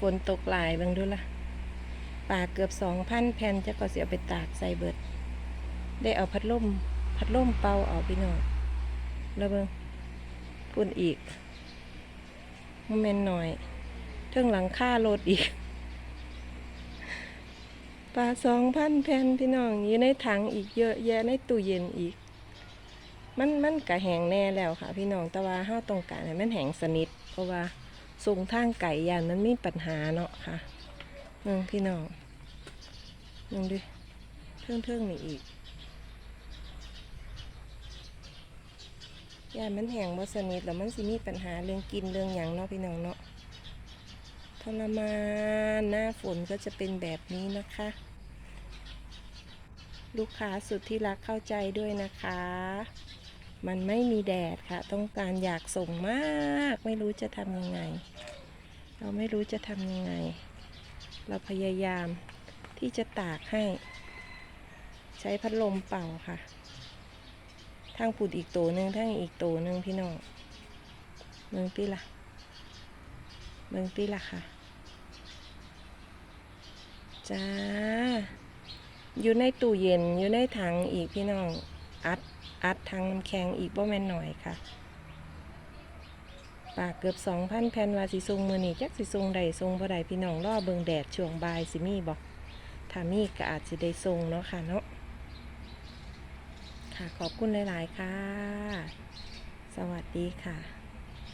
ฝนตกหลายบางดูละปลาเกือบสองพันแผ่นจะก็เสียไปตากใส่เบิด ได้เอาพัดลมพัดลมเป่าเอาพี่น้องแล้วเบิงพุ่นอีกมเมนหน่อยเทิงหลังค่ารถอีกปลาสองพันแผ่นพี่น้องอยู่ในถังอีกเยอะแยะในตู้เย็นอีก มันมันกะแหงแน่แล้วค่ะ พี่น้องแต่ว่าเฮาต้องการให้มันแหงสนิทเพราะว่า ส่งทางไก่ยานมันมีปัญหาเนาะค่ะนึงพี่น้องนึงดิเทิงเทิงนี่อีกยานมันแห้งบ่สนิทแล้วมันสิมีปัญหาเรื่องกินเรื่องหยังเนาะพี่น้องเนาะทรมานหน้าฝนก็จะเป็นแบบนี้นะคะ ลูกค้าสุดที่รักเข้าใจด้วยนะคะ มันไม่มีแดดค่ะ ต้องการอยากส่งมาก ไม่รู้จะทำยังไง เราไม่รู้จะทำยังไง เราพยายามที่จะตากให้ ใช้พัดลมเป่าค่ะทางผุดอีกตัวหนึ่งทางอีกตัวหนึ่งพี่น้องเมืองปีละเมืองปีละค่ะจ้าอยู่ในตู้เย็นอยู่ในถังอีกพี่น้องอัด อัดทางน้ำแข็งอีกบ่แม่นหน่อยค่ะปากเกือบสองพันแผ่นว่าสิทรงมือนี่จักสิทรงใดทรงบ่ใดพี่น้องรอเบิงแดดช่วงบ่ายสิมีบอกถ้ามีก็อาจสิได้ทรงเนาะค่ะเนาะค่ะขอบคุณหลาย ๆ ค่ะ สวัสดีค่ะ